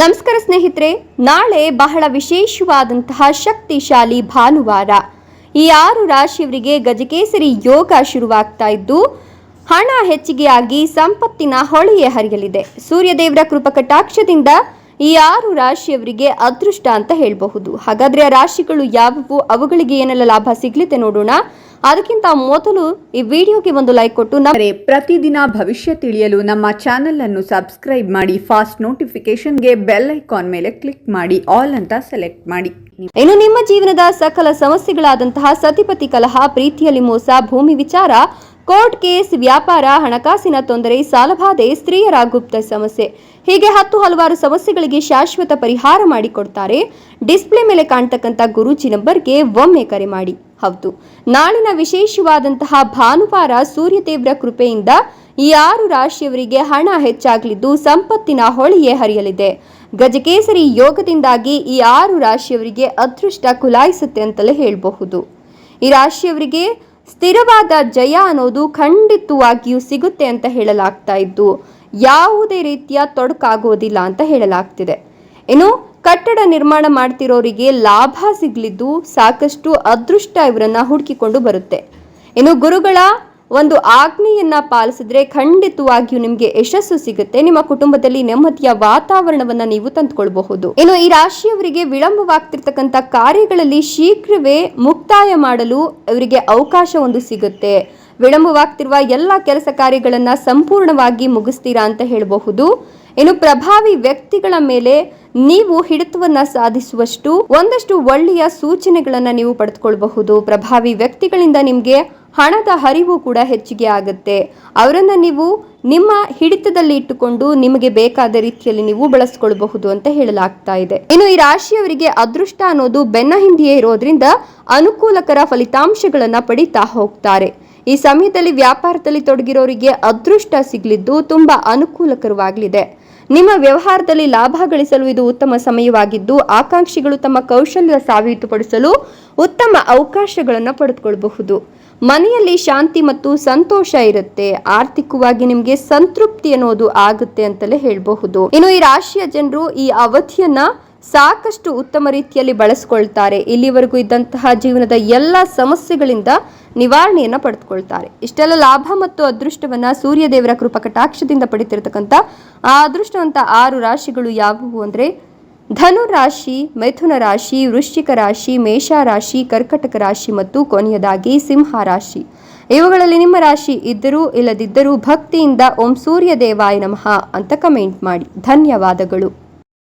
ನಮಸ್ಕಾರ ಸ್ನೇಹಿತರೆ, ನಾಳೆ ಬಹಳ ವಿಶೇಷವಾದಂತಹ ಶಕ್ತಿಶಾಲಿ ಭಾನುವಾರ. ಈ ಆರು ರಾಶಿಯವರಿಗೆ ಗಜಕೇಸರಿ ಯೋಗ ಶುರುವಾಗ್ತಾ ಇದ್ದು, ಹಣ ಹೆಚ್ಚಿಗೆಯಾಗಿ ಸಂಪತ್ತಿನ ಹೊಳೆಯೇ ಹರಿಯಲಿದೆ. ಸೂರ್ಯದೇವರ ಕೃಪಕಟಾಕ್ಷದಿಂದ ಈ ಆರು ರಾಶಿಯವರಿಗೆ ಅದೃಷ್ಟ ಅಂತ ಹೇಳಬಹುದು. ಹಾಗಾದ್ರೆ ಆ ರಾಶಿಗಳು ಯಾವುವು? ಅವುಗಳಿಗೆ ಏನೆಲ್ಲ ಲಾಭ ಸಿಗ್ಲಿದೆ ನೋಡೋಣ. ಅದಕ್ಕಿಂತ ಮೊದಲು ಈ ವಿಡಿಯೋಗೆ ಒಂದು ಲೈಕ್ ಕೊಟ್ಟು ನಮಗೆ ಪ್ರತಿದಿನ ಭವಿಷ್ಯ ತಿಳಿಯಲು ನಮ್ಮ ಚಾನೆಲ್ ಅನ್ನು ಸಬ್ಸ್ಕ್ರೈಬ್ ಮಾಡಿ ಫಾಸ್ಟ್ ನೋಟಿಫಿಕೇಶನ್ಗೆ ಬೆಲ್ ಐಕಾನ್ ಮೇಲೆ ಕ್ಲಿಕ್ ಮಾಡಿ ಆಲ್ ಅಂತ ಸೆಲೆಕ್ಟ್ ಮಾಡಿ. ಇನ್ನು ನಿಮ್ಮ ಜೀವನದ ಸಕಲ ಸಮಸ್ಯೆಗಳಾದಂತಹ ಸತಿಪತಿ ಕಲಹ ಪ್ರೀತಿಯಲ್ಲಿ ಮೋಸ ಭೂಮಿ ವಿಚಾರ ಕೋರ್ಟ್ ಕೇಸ್, ವ್ಯಾಪಾರ, ಹಣಕಾಸಿನ ತೊಂದರೆ, ಸಾಲಬಾಧೆ, ಸ್ತ್ರೀಯರ ಗುಪ್ತ ಸಮಸ್ಯೆ. ಹೀಗೆ ಹತ್ತು ಹಲವಾರು ಸಮಸ್ಯೆಗಳಿಗೆ ಶಾಶ್ವತ ಪರಿಹಾರ ಮಾಡಿಕೊಡ್ತಾರೆ. ಡಿಸ್ಪ್ಲೇ ಮೇಲೆ ಕಾಣ್ತಕ್ಕಂಥ ಗುರೂಜಿ ನಂಬರ್ಗೆ ಒಮ್ಮೆ ಕರೆ ಮಾಡಿ. ಹೌದು. ನಾಳಿನ ವಿಶೇಷವಾದಂತಹ ಭಾನುವಾರ ಸೂರ್ಯದೇವರ ಕೃಪೆಯಿಂದ ಈ ಆರು ರಾಶಿಯವರಿಗೆ ಹಣ ಹೆಚ್ಚಾಗಲಿದ್ದು ಸಂಪತ್ತಿನ ಹೊಳೆಯೇ ಹರಿಯಲಿದೆ. ಗಜಕೇಸರಿ ಯೋಗದಿಂದಾಗಿ ಈ ಆರು ರಾಶಿಯವರಿಗೆ ಅದೃಷ್ಟ ಕುಲಾಯಿಸುತ್ತೆ ಅಂತಲೇ ಹೇಳಬಹುದು. ಈ ರಾಶಿಯವರಿಗೆ ಸ್ಥಿರವಾದ ಜಯ ಅನ್ನೋದು ಖಂಡಿತವಾಗಿಯೂ ಸಿಗುತ್ತೆ ಅಂತ ಹೇಳಲಾಗ್ತಾ ಇದ್ದು, ಯಾವುದೇ ರೀತಿಯ ತೊಡಕಾಗೋದಿಲ್ಲ ಅಂತ ಹೇಳಲಾಗ್ತಿದೆ. ಇನ್ನು, ಕಟ್ಟಡ ನಿರ್ಮಾಣ ಮಾಡ್ತಿರೋರಿಗೆ ಲಾಭ ಸಿಗ್ಲಿದ್ದು ಸಾಕಷ್ಟು ಅದೃಷ್ಟ ಇವರನ್ನ ಹುಡುಕಿಕೊಂಡು ಬರುತ್ತೆ. ಇನ್ನು ಗುರುಗಳ ಒಂದು ಆಜ್ಞೆಯನ್ನ ಪಾಲಿಸಿದ್ರೆ ಖಂಡಿತವಾಗಿಯೂ ನಿಮಗೆ ಯಶಸ್ಸು ಸಿಗುತ್ತೆ. ನಿಮ್ಮ ಕುಟುಂಬದಲ್ಲಿ ನೆಮ್ಮದಿಯ ವಾತಾವರಣವನ್ನ ನೀವು ತಂದುಕೊಳ್ಬಹುದು. ಇನ್ನು ಈ ರಾಶಿಯವರಿಗೆ ವಿಳಂಬವಾಗ್ತಿರ್ತಕ್ಕಂಥ ಕಾರ್ಯಗಳಲ್ಲಿ ಶೀಘ್ರವೇ ಮುಕ್ತಾಯ ಮಾಡಲು ಇವರಿಗೆ ಅವಕಾಶ ಒಂದು ಸಿಗುತ್ತೆ. ವಿಳಂಬವಾಗ್ತಿರುವ ಎಲ್ಲ ಕೆಲಸ ಕಾರ್ಯಗಳನ್ನ ಸಂಪೂರ್ಣವಾಗಿ ಮುಗಿಸ್ತೀರಾ ಅಂತ ಹೇಳಬಹುದು. ಇನ್ನು ಪ್ರಭಾವಿ ವ್ಯಕ್ತಿಗಳ ಮೇಲೆ ನೀವು ಹಿಡಿತವನ್ನ ಸಾಧಿಸುವಷ್ಟು ಒಂದಷ್ಟು ಒಳ್ಳೆಯ ಸೂಚನೆಗಳನ್ನ ನೀವು ಪಡೆದುಕೊಳ್ಬಹುದು. ಪ್ರಭಾವಿ ವ್ಯಕ್ತಿಗಳಿಂದ ನಿಮಗೆ ಹಣದ ಹರಿವು ಕೂಡ ಹೆಚ್ಚಿಗೆ ಆಗುತ್ತೆ. ಅವರನ್ನ ನೀವು ನಿಮ್ಮ ಹಿಡಿತದಲ್ಲಿ ಇಟ್ಟುಕೊಂಡು ನಿಮಗೆ ಬೇಕಾದ ರೀತಿಯಲ್ಲಿ ನೀವು ಬಳಸ್ಕೊಳ್ಬಹುದು ಅಂತ ಹೇಳಲಾಗ್ತಾ ಇದೆ. ಇನ್ನು ಈ ರಾಶಿಯವರಿಗೆ ಅದೃಷ್ಟ ಅನ್ನೋದು ಬೆನ್ನ ಹಿಂದೆಯೇ ಇರೋದ್ರಿಂದ ಅನುಕೂಲಕರ ಫಲಿತಾಂಶಗಳನ್ನ ಪಡಿತಾ ಹೋಗ್ತಾರೆ. ಈ ಸಮಯದಲ್ಲಿ ವ್ಯಾಪಾರದಲ್ಲಿ ತೊಡಗಿರೋರಿಗೆ ಅದೃಷ್ಟ ಸಿಗಲಿದ್ದು ತುಂಬಾ ಅನುಕೂಲಕರವಾಗಲಿದೆ. ನಿಮ್ಮ ವ್ಯವಹಾರದಲ್ಲಿ ಲಾಭ ಗಳಿಸಲು ಇದು ಉತ್ತಮ ಸಮಯವಾಗಿದ್ದು, ಆಕಾಂಕ್ಷಿಗಳು ತಮ್ಮ ಕೌಶಲ್ಯ ಸಾಬೀತುಪಡಿಸಲು ಉತ್ತಮ ಅವಕಾಶಗಳನ್ನು ಪಡೆದುಕೊಳ್ಳಬಹುದು ಮನೆಯಲ್ಲಿ ಶಾಂತಿ ಮತ್ತು ಸಂತೋಷ ಇರುತ್ತೆ. ಆರ್ಥಿಕವಾಗಿ ನಿಮಗೆ ಸಂತೃಪ್ತಿ ಅನ್ನೋದು ಆಗುತ್ತೆ ಅಂತಲೇ ಹೇಳಬಹುದು. ಇನ್ನು ಈ ರಾಶಿಯ ಜನರು ಈ ಅವಧಿಯನ್ನ ಸಾಕಷ್ಟು ಉತ್ತಮ ರೀತಿಯಲ್ಲಿ ಬಳಸ್ಕೊಳ್ತಾರೆ. ಇಲ್ಲಿವರೆಗೂ ಇದ್ದಂತಹ ಜೀವನದ ಎಲ್ಲ ಸಮಸ್ಯೆಗಳಿಂದ ನಿವಾರಣೆಯನ್ನ ಪಡೆದುಕೊಳ್ತಾರೆ. ಇಷ್ಟೆಲ್ಲ ಲಾಭ ಮತ್ತು ಅದೃಷ್ಟವನ್ನ ಸೂರ್ಯದೇವರ ಕೃಪಕಟಾಕ್ಷದಿಂದ ಪಡಿತಿರ್ತಕ್ಕಂಥ ಆ ಅದೃಷ್ಟವಂತ ಆರು ರಾಶಿಗಳು ಯಾವುವು ಅಂದ್ರೆ ಧನು ರಾಶಿ ಮಿಥುನ ರಾಶಿ, ವೃಶ್ಚಿಕ ರಾಶಿ, ಮೇಷ ರಾಶಿ, ಕರ್ಕಟಕ ರಾಶಿ ಮತ್ತು ಕೊನೆಯದಾಗಿ ಸಿಂಹ ರಾಶಿ. ಇವುಗಳಲ್ಲಿ ನಿಮ್ಮ ರಾಶಿ ಇದ್ದರೂ ಇಲ್ಲದಿದ್ದರೂ ಭಕ್ತಿಯಿಂದ ಓಂ ಸೂರ್ಯ ದೇವಾಯ ನಮಃ ಅಂತ ಕಮೆಂಟ್ ಮಾಡಿ. ಧನ್ಯವಾದಗಳು.